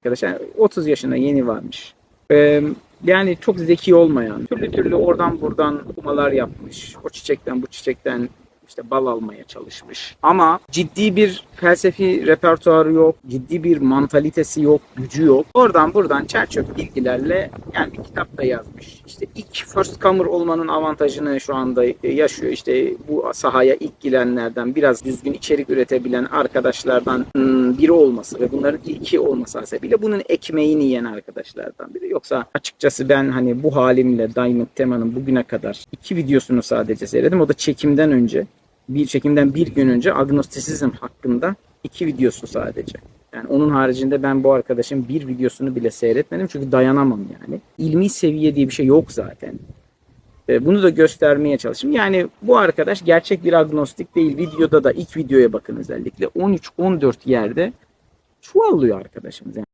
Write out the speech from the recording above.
arkadaş. Yani 30 yaşına yeni varmış. Ee, yani çok zeki olmayan, türlü türlü oradan buradan okumalar yapmış. O çiçekten bu çiçekten işte bal almaya çalışmış. Ama ciddi bir felsefi repertuarı yok, ciddi bir mantalitesi yok, gücü yok. Oradan buradan çerçöp bilgilerle yani bir kitap da yazmış. İşte ilk first comer olmanın avantajını şu anda yaşıyor. İşte bu sahaya ilk girenlerden biraz düzgün içerik üretebilen arkadaşlardan hmm, biri olması ve bunların ilki olması hasebiyle bunun ekmeğini yiyen arkadaşlardan biri. Yoksa açıkçası ben hani bu halimle Diamond Tema'nın bugüne kadar iki videosunu sadece seyredim. O da çekimden önce bir çekimden bir gün önce agnostisizm hakkında iki videosu sadece. Yani onun haricinde ben bu arkadaşın bir videosunu bile seyretmedim çünkü dayanamam yani. İlmi seviye diye bir şey yok zaten. Bunu da göstermeye çalıştım. Yani bu arkadaş gerçek bir agnostik değil. Videoda da ilk videoya bakın özellikle 13-14 yerde çuvallıyor arkadaşımız. Yani.